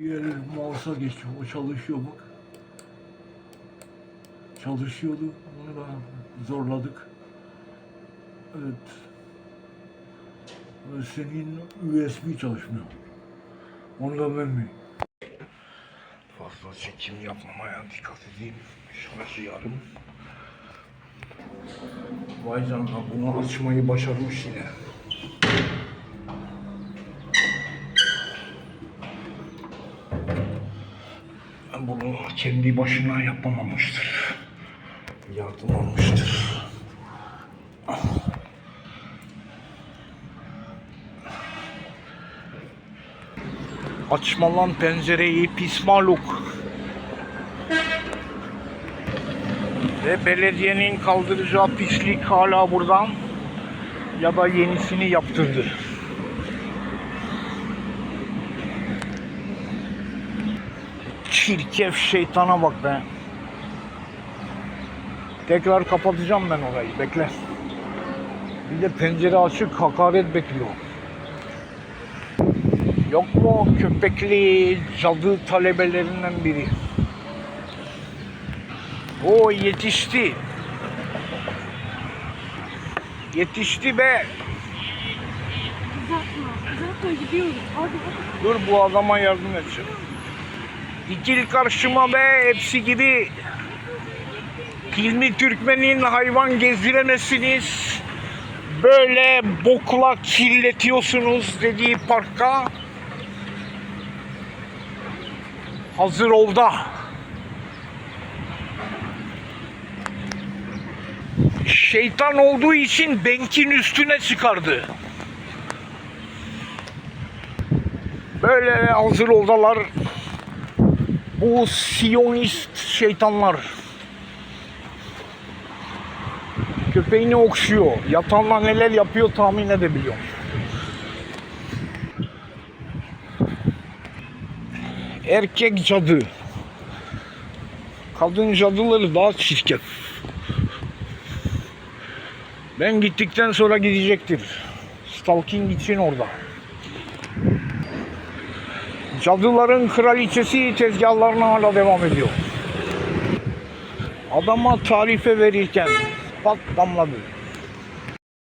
Diğeri mouse'a geçiyor. O çalışıyor bak. Çalışıyordu. Onu da zorladık. Evet. Ve senin USB çalışmıyor. Onu da ben mi? Fazla çekim yapmamaya dikkat edeyim. Şurası yarım. Vay canına bunu açmayı başarmış yine. Bunu kendi başına yapamamıştır. Yardım almıştır. Açma lan pencereyi pis maluk. Ve belediyenin kaldıracağı pislik hala buradan ya da yenisini yaptırdı. Çirkef şeytana bak be. Tekrar kapatacağım ben orayı bekle. Bir de pencere açık hakaret bekliyor. Yok mu köpekli cadı talebelerinden biri? O yetişti. Yetişti be. Uzatma. Uzatma gidiyoruz. Hadi hadi. Dur bu adama yardım edeceğim. Dikil karşıma be hepsi gibi. Hilmi Türkmen'in hayvan gezdiremezsiniz. Böyle bokla kirletiyorsunuz dediği parka. Hazır ol. Şeytan olduğu için benkin üstüne çıkardı. Böyle hazır oldalar bu siyonist şeytanlar. Köpeğini okşuyor. Yatanla neler yapıyor tahmin edebiliyorum. Erkek cadı. Kadın cadıları daha çirkin. Ben gittikten sonra gidecektir. Stalking için orada. Cadıların kraliçesi tezgahlarına hala devam ediyor. Adama tarife verirken pat damladı.